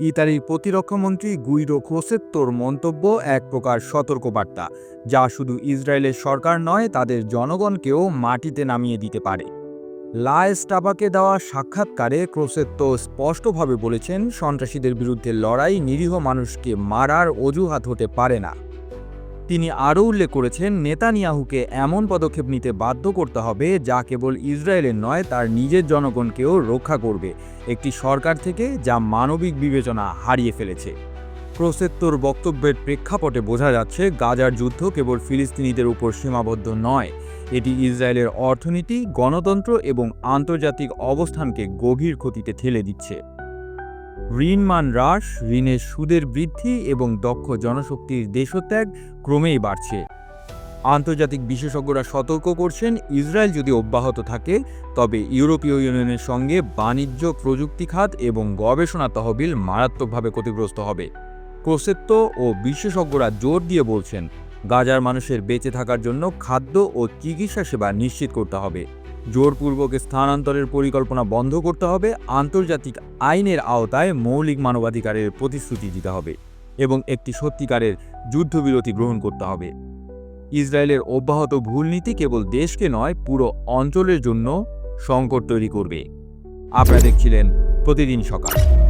ইতালির প্রতিরক্ষামন্ত্রী গুইরো ক্রোসেত্তোর মন্তব্য এক প্রকার সতর্কবার্তা, যা শুধু ইসরায়েলের সরকার নয়, তাদের জনগণকেও মাটিতে নামিয়ে দিতে পারে। লা দেওয়া সাক্ষাৎকারে ক্রোসেত্তো স্পষ্টভাবে বলেছেন, সন্ত্রাসীদের বিরুদ্ধে লড়াই নিরীহ মানুষকে মারার অজুহাত হতে পারে না। তিনি আরও উল্লেখ করেছেন, নেতানিয়াহুকে এমন পদক্ষেপ নিতে বাধ্য করতে হবে যা কেবল ইসরায়েলের নয়, তার নিজের জনগণকেও রক্ষা করবে। একটি সরকার থেকে যা মানবিক বিবেচনা হারিয়ে ফেলেছে। প্রসেত্তর বক্তব্যের প্রেক্ষাপটে বোঝা যাচ্ছে, গাজার যুদ্ধ কেবল ফিলিস্তিনিদের উপর সীমাবদ্ধ নয়, এটি ইসরায়েলের অর্থনীতি, গণতন্ত্র এবং আন্তর্জাতিক অবস্থানকে গভীর ক্ষতিতে ঠেলে দিচ্ছে। ঋণমান হ্রাস, ঋণের সুদের বৃদ্ধি এবং দক্ষ জনশক্তির দেশত্যাগ ক্রমেই বাড়ছে। আন্তর্জাতিক বিশেষজ্ঞরা সতর্ক করছেন, ইসরায়েল যদি অব্যাহত থাকে, তবে ইউরোপীয় ইউনিয়নের সঙ্গে বাণিজ্য, প্রযুক্তি খাত এবং গবেষণা তহবিল মারাত্মকভাবে ক্ষতিগ্রস্ত হবে। ক্রোসেত্তো ও বিশেষজ্ঞরা জোর দিয়ে বলছেন গাজার মানুষের বেঁচে থাকার জন্য খাদ্য ও চিকিৎসা সেবা নিশ্চিত করতে হবে। জোরপূর্বক স্থানান্তরের পরিকল্পনা বন্ধ করতে হবে। আন্তর্জাতিক আইনের আওতায় মৌলিক মানবাধিকারের প্রতিশ্রুতি দিতে হবে এবং একটি সত্যিকারের যুদ্ধবিরতি গ্রহণ করতে হবে। ইসরায়েলের অব্যাহত ভুল নীতি কেবল দেশকে নয়, পুরো অঞ্চলের জন্য সংকট তৈরি করবে। আপনারা দেখছিলেন প্রতিদিন সকাল।